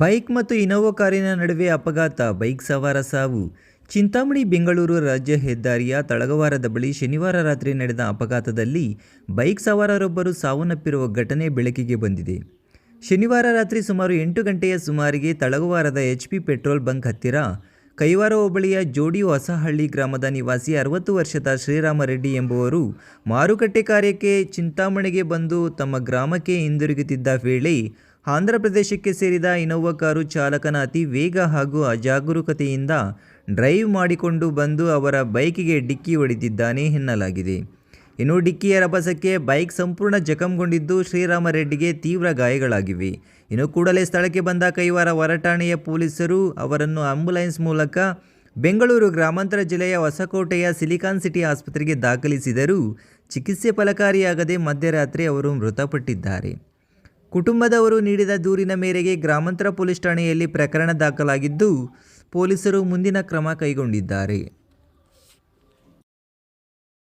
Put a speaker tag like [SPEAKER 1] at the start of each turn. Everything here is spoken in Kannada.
[SPEAKER 1] ಬೈಕ್ ಮತ್ತು ಇನೋವಾ ಕಾರಿನ ನಡುವೆ ಅಪಘಾತ, ಬೈಕ್ ಸವಾರ ಸಾವು. ಚಿಂತಾಮಣಿ, ಬೆಂಗಳೂರು ರಾಜ್ಯ ಹೆದ್ದಾರಿಯ ತಳಗವಾರದ ಬಳಿ ಶನಿವಾರ ರಾತ್ರಿ ನಡೆದ ಅಪಘಾತದಲ್ಲಿ ಬೈಕ್ ಸವಾರರೊಬ್ಬರು ಸಾವನ್ನಪ್ಪಿರುವ ಘಟನೆ ಬೆಳಕಿಗೆ ಬಂದಿದೆ. ಶನಿವಾರ ರಾತ್ರಿ ಸುಮಾರು ಎಂಟು ಗಂಟೆಯ ಸುಮಾರಿಗೆ ತಳಗವಾರದ ಎಚ್ ಪಿ ಪೆಟ್ರೋಲ್ ಬಂಕ್ ಹತ್ತಿರ ಕೈವಾರ ಹೋಬಳಿಯ ಜೋಡಿ ಹೊಸಹಳ್ಳಿ ಗ್ರಾಮದ ನಿವಾಸಿ ಅರವತ್ತು ವರ್ಷದ ಶ್ರೀರಾಮರೆಡ್ಡಿ ಎಂಬುವರು ಮಾರುಕಟ್ಟೆ ಕಾರ್ಯಕ್ಕೆ ಚಿಂತಾಮಣಿಗೆ ಬಂದು ತಮ್ಮ ಗ್ರಾಮಕ್ಕೆ ಹಿಂದಿರುಗುತ್ತಿದ್ದ ವೇಳೆ ಆಂಧ್ರ ಪ್ರದೇಶಕ್ಕೆ ಸೇರಿದ ಇನೋವಾ ಕಾರು ಚಾಲಕನ ಅತಿ ವೇಗ ಹಾಗೂ ಅಜಾಗರೂಕತೆಯಿಂದ ಡ್ರೈವ್ ಮಾಡಿಕೊಂಡು ಬಂದು ಅವರ ಬೈಕಿಗೆ ಡಿಕ್ಕಿ ಹೊಡೆದಿದ್ದಾನೆ ಎನ್ನಲಾಗಿದೆ. ಇನ್ನು ಡಿಕ್ಕಿಯ ರಭಸಕ್ಕೆ ಬೈಕ್ ಸಂಪೂರ್ಣ ಜಖಂಗೊಂಡಿದ್ದು ಶ್ರೀರಾಮರೆಡ್ಡಿಗೆ ತೀವ್ರ ಗಾಯಗಳಾಗಿವೆ. ಇನ್ನು ಕೂಡಲೇ ಸ್ಥಳಕ್ಕೆ ಬಂದ ಕೈವಾರ ಹೊರಠಾಣೆಯ ಪೊಲೀಸರು ಅವರನ್ನು ಆಂಬ್ಯುಲೆನ್ಸ್ ಮೂಲಕ ಬೆಂಗಳೂರು ಗ್ರಾಮಾಂತರ ಜಿಲ್ಲೆಯ ಹೊಸಕೋಟೆಯ ಸಿಲಿಕಾನ್ ಸಿಟಿ ಆಸ್ಪತ್ರೆಗೆ ದಾಖಲಿಸಿದರೂ ಚಿಕಿತ್ಸೆ ಫಲಕಾರಿಯಾಗದೆ ಮಧ್ಯರಾತ್ರಿ ಅವರು ಮೃತಪಟ್ಟಿದ್ದಾರೆ. ಕುಟುಂಬದವರು ನೀಡಿದ ದೂರಿನ ಮೇರೆಗೆ ಗ್ರಾಮಾಂತರ ಪೊಲೀಸ್ ಠಾಣೆಯಲ್ಲಿ ಪ್ರಕರಣ ದಾಖಲಾಗಿದ್ದು ಪೊಲೀಸರು ಮುಂದಿನ ಕ್ರಮ ಕೈಗೊಂಡಿದ್ದಾರೆ.